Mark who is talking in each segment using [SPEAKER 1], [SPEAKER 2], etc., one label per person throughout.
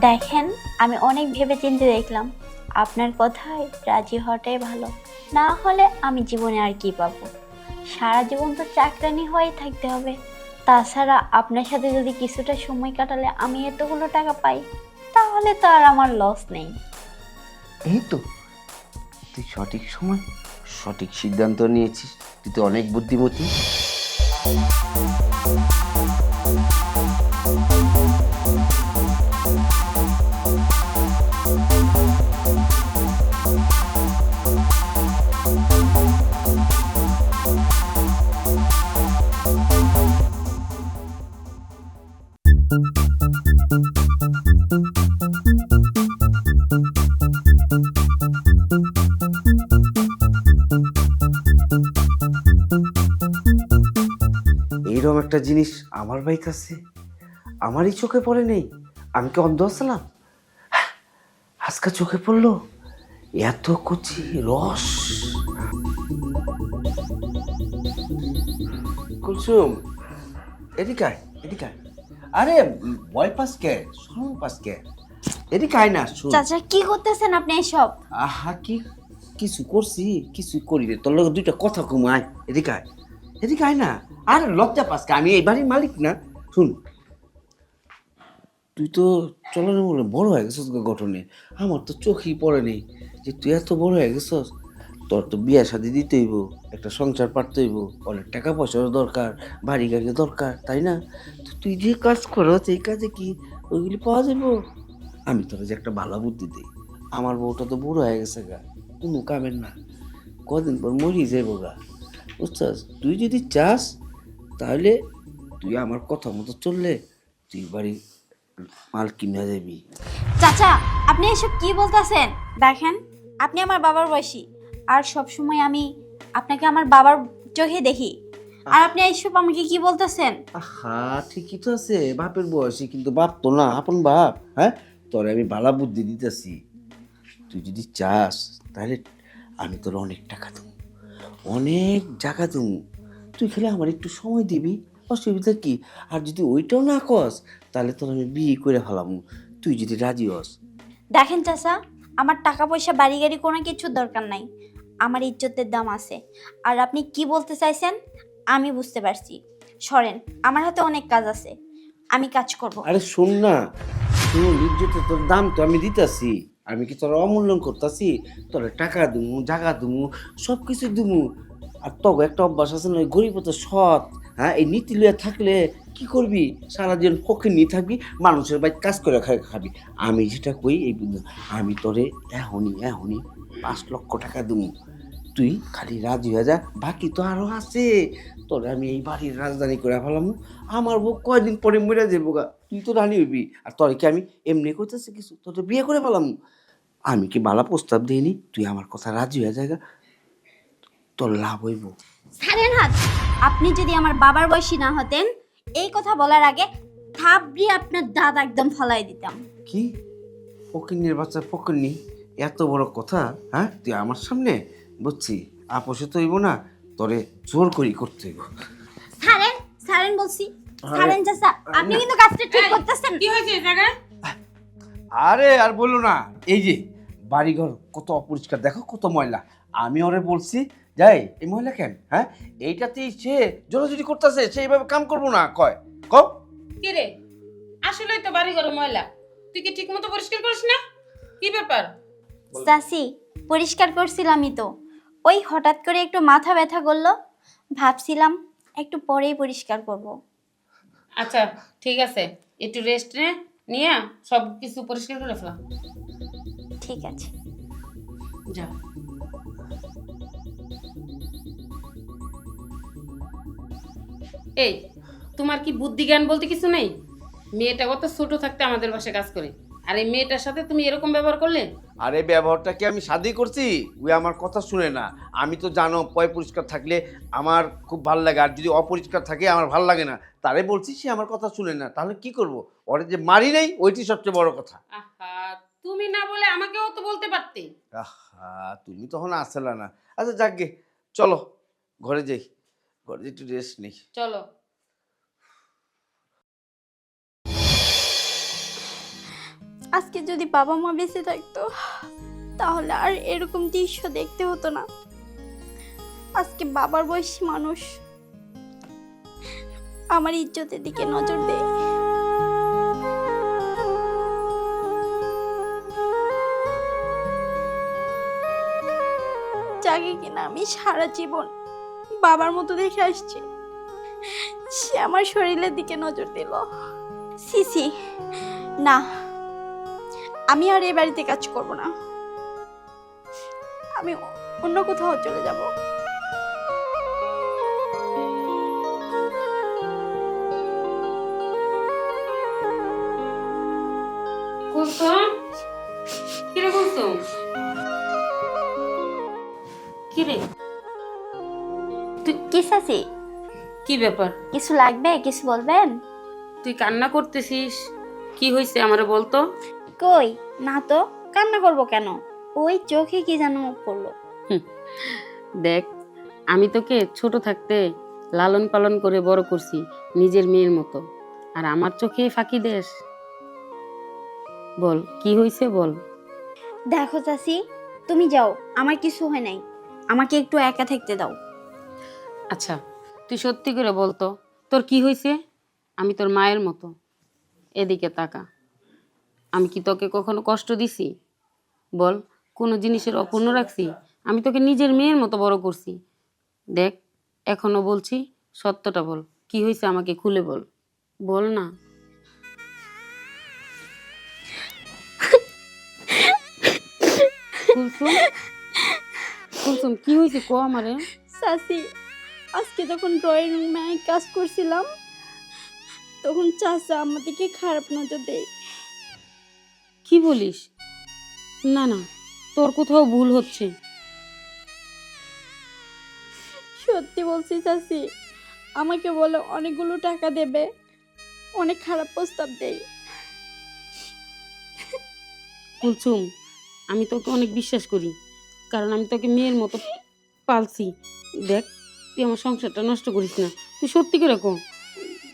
[SPEAKER 1] দেখেন, আমি অনেক ভেবে চিন্তে দেখলাম। আপনার কথায় রাজি হওয়াটাই ভালো। না হলে আমি জীবনে আর কি পাবো? সারা জীবন তো চাকরানি হয়েই থাকতে হবে। তাছাড়া আপনার সাথে যদি কিছুটা সময় কাটালে আমি এতগুলো টাকা পাই, তাহলে তো আর আমার লস নেই।
[SPEAKER 2] এই তো। তুই সঠিক সময়, সঠিক সিদ্ধান্ত নিয়েছিস। তুই তো অনেক বুদ্ধিমতী। একটা জিনিস আমার বাইক আছে আমারই চোখে পড়ে নেই আমি কি অন্ধ আসলাম? আজকে চোখে পড়ল এত কচি রস। কুলসুম এদিকে আয়, এদিকে আয়। আরে বয় পাস কে? শরম পাস কে? এদিকে আয় না শুন।
[SPEAKER 1] চাচা কি করতেছেন আপনি এসব?
[SPEAKER 2] আহা কি কিছু করছি কিছু করি রে তোর লগে দুইটা কথা কমায় এদিকে আয় এদিকে আয় না। আর লজ্জা পাস? আমি এই বাড়ির মালিক না। শুন। তুই তো চলনে বলে বড় হয়ে গেছিস গঠনে। আমার তো চোখই পড়ে নেই যে তুই এত বড় হয়ে গেছিস। তোর তো বিয়ে শাদি দিতে হইব, একটা সংসার পারতে হইব, অনেক টাকা পয়সার দরকার, বাড়ি গাড়ি দরকার, তাই না? তো তুই যে কাজ করো সেই কাজে কি ওইগুলি পাওয়া যাব আমি তোর যে একটা ভালো বুদ্ধি দিই, আমার বউটা তো বুড়ো হয়ে গেছে গা, কোনো কামের না। কদিন পর মরি যাইব গা। বুঝছাস? তুই যদি চাস তাহলে তুই আমার কথা মতো চললে তুই বাড়ি মাল কিনে যাবি।
[SPEAKER 1] চাচা আপনি এসব কি বলতেছেন? দেখেন আপনি আমার বাবার বয়সী আর সব সময় আমি আপনাকে আমার বাবার চোখে দেখি। আর আপনি এইসব আমাকে কি বলতেছেন?
[SPEAKER 2] আহা ঠিকই তো আছে বাপের বয়সী কিন্তু বাপ তো না আপন বাপ হ্যাঁ? তোরে আমি বালা বুদ্ধি দিতেছি। তুই যদি চাস তাহলে আমি তোর অনেক টাকা দেবো অনেক জায়গা দেবো। তুই খেলে আমার একটু সময় দিবি অসুবিধা কি? আর যদি ওইটাও না কস তাহলে তোর আমি বিয়ে করে ফেলাম। তুই যদি রাজি হস।
[SPEAKER 1] দেখেন চাচা আমার টাকা পয়সা বাড়ি গাড়ি কোনো কিছুর দরকার নাই। আমার ইজ্জতের দাম আছে। আর আপনি কি বলতে চাইছেন আমি বুঝতে পারছি। সরেন আমার হাতে অনেক কাজ আছে। আমি কাজ করব।
[SPEAKER 2] আরে শোন না শুন ইজ্জতে তোর দাম তো আমি দিতাছি। আমি কি তোর অমূল্যায়ন করতেছি? তোর টাকা দুমু জায়গা দুমু সব কিছু দুমু। আর তবে একটা অভ্যাস আছে না, ওই গরিব তো সৎ হ্যাঁ এই নীতি লইয়া থাকলে কি করবি? সারাদিন ফকির নিয়ে থাকবি, মানুষের বাড়ি কাজ করে খাবি। আমি যেটা কই, এই আমি তোরে এখনই এখনই পাঁচ লক্ষ টাকা দুমু। তুই খালি রাজি হয়ে যা, বাকি তো আরও আছে। তোরে আমি এই বাড়ির রাজধানী করে ফেলাম। আমার বউ কয়দিন পরে মরে যাব গা। তুই তো রানী হইবি। আর তোর কি আমি এমনি কইতেছি কিছু? তোর বিয়ে করে ফেলাম। আমি কি বালা প্রস্তাব দিইনি? তুই আমার কথা রাজি হয়ে যায়গা তোর লাভ হইব।
[SPEAKER 1] ছাড়েন হাত। আপনি যদি আমার বাবার বয়সী না হতেন এই কথা বলার আগে থাবড়ি আপনার দাঁত একদম ফলাই দিতাম।
[SPEAKER 2] কি? ফকিন্নির বাচ্চা ফকিন্নি? এত বড় কথা হ্যাঁ? তুই আমার সামনে বুঝছি আপোষে তো হইব না তোরে জোর করি করতে হইব।
[SPEAKER 1] ছাড়েন ছাড়েন বলছি।
[SPEAKER 2] আরে,
[SPEAKER 1] ছাড়েন চাচা আপনি কিন্তু কাজটা ঠিক করতেছেন।
[SPEAKER 3] কি হয়েছে এই জায়গায়?
[SPEAKER 2] আরে আর বলো না এই যে বাড়িঘর কত অপরিষ্কার দেখো কত ময়লা। আমি ওরে বলছি যাই এই ময়লা কেন? হ্যাঁ? এইটাতেই সে জোরাজুরি করতেছে সে এইভাবে কাম করব না কয়। ক
[SPEAKER 3] কি রে? আসলেই তো বাড়ি ঘর ময়লা। তুই কি ঠিক মতো পরিষ্কার করিস না? কি ব্যাপার?
[SPEAKER 1] চাচি পরিষ্কার করছিলামই তো। ওই হঠাৎ করে একটু মাথা ব্যথা করল। ভাবছিলাম একটু পরেই পরিষ্কার করব।
[SPEAKER 3] আচ্ছা ঠিক আছে। একটু রেস্ট নে নিয়ে সব কিছু পরিষ্কার করে ফেলা।
[SPEAKER 1] ঠিক আছে।
[SPEAKER 3] যা। এই তোমার কি বুদ্ধি জ্ঞান বলতে কিছু নেই? মেয়েটা কত ছোট থাকতে আমাদের বাসায় কাজ করে। আর এই মেয়েটার সাথে তুমি এরকম ব্যবহার করলে?
[SPEAKER 2] আরে ব্যবহারটা কি আমি শাদি করছি? ওই আমার কথা শুনে না। আমি তো জানো পয় পরিষ্কার থাকলে আমার খুব ভালো লাগে। আর যদি অপরিষ্কার থাকে আমার ভালো লাগে না। তারে বলছি সে আমার কথা শুনে না। তাহলে কি করব? ওরে যে মারি নেই ওইটি সবচেয়ে বড় কথা।
[SPEAKER 3] আহা তুমি না বলে আমাকেও তো বলতে পারতে।
[SPEAKER 2] আহা তুমি তখন আসলা না। আচ্ছা যাকগে চলো ঘরে যাই। ঘরে একটু রেস্ট নেই
[SPEAKER 3] চলো
[SPEAKER 1] আজকে যদি বাবা মা বেঁচে থাকতো তাহলে আর এরকম দৃশ্য দেখতে হতো না। আজকে বাবার বয়সী মানুষ আমার ইজ্জতের দিকে নজর দেয়। যাকে কিনা আমি সারা জীবন বাবার মতো দেখে আসছি। সে আমার শরীরের দিকে নজর দিল। সিসি না আমি আর এই বাড়িতে কাজ করব না। আমি অন্য কোথাও চলে যাব।
[SPEAKER 3] কুলসুম? কিরে?
[SPEAKER 1] কি সাসি
[SPEAKER 3] কি ব্যাপার?
[SPEAKER 1] কিছু লাগবে? কিছু বলবেন?
[SPEAKER 3] তুই কান্না করতেছিস? কি হয়েছে আমারে বলতো?
[SPEAKER 1] কই? না তো কান্না করব কেন? ওই চোখে কি যেন পড়ল।
[SPEAKER 3] দেখ আমি তোকে ছোট থাকতে লালন পালন করে বড় করছি নিজের মেয়ের মতো। আর আমার চোখে ফাঁকি দেশ বল কি হয়েছে বল?
[SPEAKER 1] দেখো চাষি তুমি যাও আমার কিছু হয় নাই। আমাকে একটু একা থাকতে দাও।
[SPEAKER 3] আচ্ছা তুই সত্যি করে বলতো তোর কি হয়েছে? আমি তোর মায়ের মতো। এদিকে তাকা। আমি কি তোকে কখনো কষ্ট দিছি? বল, কোনো জিনিসের অপূর্ণ রাখছি? আমি তোকে নিজের মেয়ের মতো বড় করছি। দেখ, এখনও বলছি, সত্যটা বল। কি হয়েছে আমাকে খুলে বল। বল না। কুলসুম? কুলসুম, কি হয়েছে? কো আমারে?
[SPEAKER 1] চাষি আজকে যখন ড্রয়িং রুমে কাজ করছিলাম তখন চাচা আমাদেরকে খারাপ নজর দেয়।
[SPEAKER 3] কি বলিস? না না তোর কোথাও ভুল হচ্ছে।
[SPEAKER 1] সত্যি বলছি চাচি আমাকে বলে অনেকগুলো টাকা দেবে অনেক খারাপ প্রস্তাব দেয়।
[SPEAKER 3] কুলসুম আমি তোকে অনেক বিশ্বাস করি কারণ আমি তোকে মেয়ের মতো পালছি। দেখ তুই আমার সংসারটা নষ্ট করিস না। তুই সত্যি করে কো।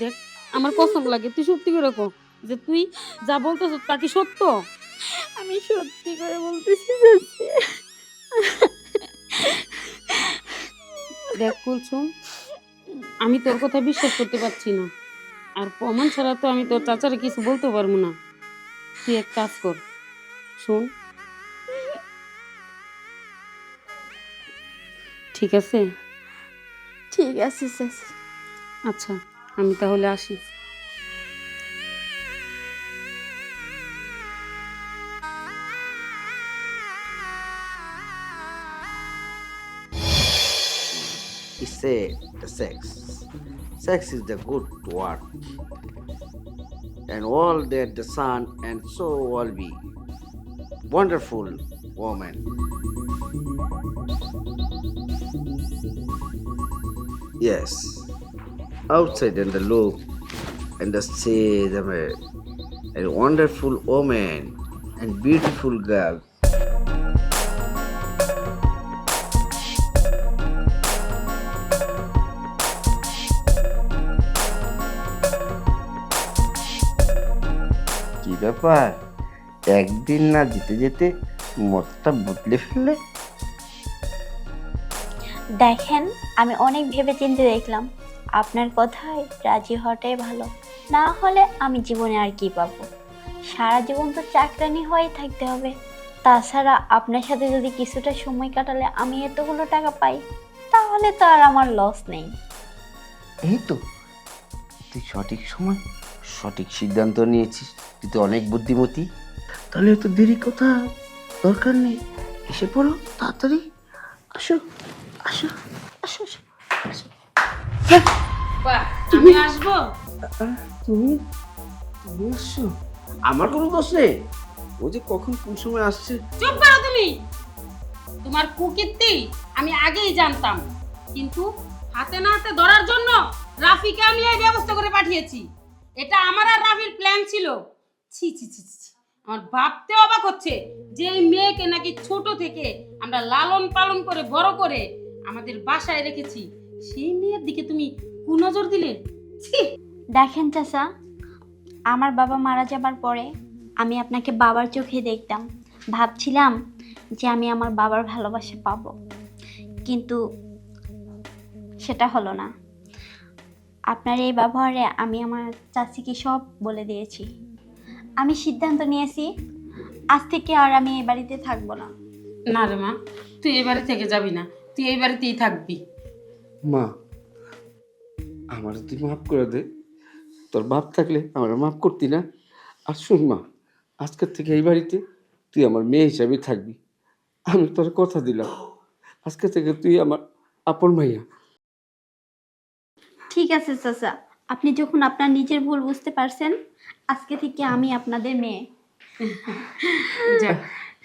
[SPEAKER 3] দেখ আমার কসম লাগে তুই সত্যি করে কো যে তুই যা বলতেছ তা কি সত্য?
[SPEAKER 1] আমি সত্যি করে বলতেছি
[SPEAKER 3] দেখ কুলসুম আমি তোর কথা বিশ্বাস করতে পারছি না। আর প্রমাণ ছাড়া তো আমি তোর চাচারে কিছু বলতে পারব না। তুই এক কাজ কর শোন। ঠিক আছে?
[SPEAKER 1] ঠিক আছে চাচি
[SPEAKER 3] আচ্ছা আমি তাহলে আসি
[SPEAKER 2] He said the sex. Sex is the good word. And all that the sun and so will be. Wonderful woman. Yes. Outside and the look and the say the a wonderful woman and beautiful girl. কি ব্যাপার একদিন না যেতে যেতে মতটা বদলে ফেললে
[SPEAKER 1] দেখেন, আমি অনেক ভেবে চিন্তে দেখলাম। আপনার কথায় রাজি হওয়াটাই ভালো। না হলে আমি জীবনে আর কি পাবো? সারা জীবন তো চাকরানি হয়েই থাকতে হবে। তাছাড়া আপনার সাথে যদি কিছুটা সময় কাটালে আমি এতগুলো টাকা পাই, তাহলে তো আর আমার লস নেই।
[SPEAKER 2] এই তো। তুই সঠিক সময়, সঠিক সিদ্ধান্ত নিয়েছিস। তুই তো অনেক বুদ্ধিমতী। তাহলে এত দেরি কথা দরকার নেই। এসে পড়ো, তাড়াতাড়ি। আসো। আসো আসো আসো
[SPEAKER 3] আমি আসব?
[SPEAKER 2] তুমি তুমি আসছো? আমার কোনো দোষ নেই। ও যে কখন কোন সময় আসছে?
[SPEAKER 3] চুপ করো তুমি। তোমার কুকীর্তি আমি আগেই জানতাম। কিন্তু হাতে না হাতে ধরার জন্য রাফিকে আমি এই ব্যবস্থা করে পাঠিয়েছি। এটা আমার আর রাফির প্ল্যান ছিল। ছি ছি ছি ছি ছি। আমার ভাবতে অবাক হচ্ছে যে এই মেয়েকে নাকি ছোট থেকে আমরা লালন পালন করে বড় করে আমাদের বাসায় রেখেছি। সেই মেয়ের দিকে তুমি কুনজর দিলে? ছি!
[SPEAKER 1] দেখেন চাচা আমার বাবা মারা যাবার পরে
[SPEAKER 4] আমি আপনাকে বাবার চোখে দেখতাম। ভাবছিলাম যে আমি আমার বাবার ভালোবাসা পাবো। কিন্তু সেটা হলো না। আপনার এই ব্যবহারে আমি আমার চাচিকে সব বলে দিয়েছি। আমি সিদ্ধান্ত নিয়েছি আজ থেকে আর আমি এই বাড়িতে থাকব না।
[SPEAKER 3] না রে মা তুই এই বাড়ি থেকে যাবি না। তুই এই বাড়িতেই থাকবি।
[SPEAKER 2] মা আমার তুই মাফ করে দে। তোর বাপ থাকলে আমার মাফ করতি না। আর শুন মা আজকের থেকে এই বাড়িতে তুই আমার মেয়ে হিসাবে থাকবি। আমি তোর কথা দিলাম। আজকে থেকে তুই আমার আপন মাইয়া
[SPEAKER 4] ঠিক আছে চাচা আপনি যখন আপনার নিজের ভুল বুঝতে পারছেন আজকে থেকে আমি আপনাদের মেয়ে।
[SPEAKER 3] যাক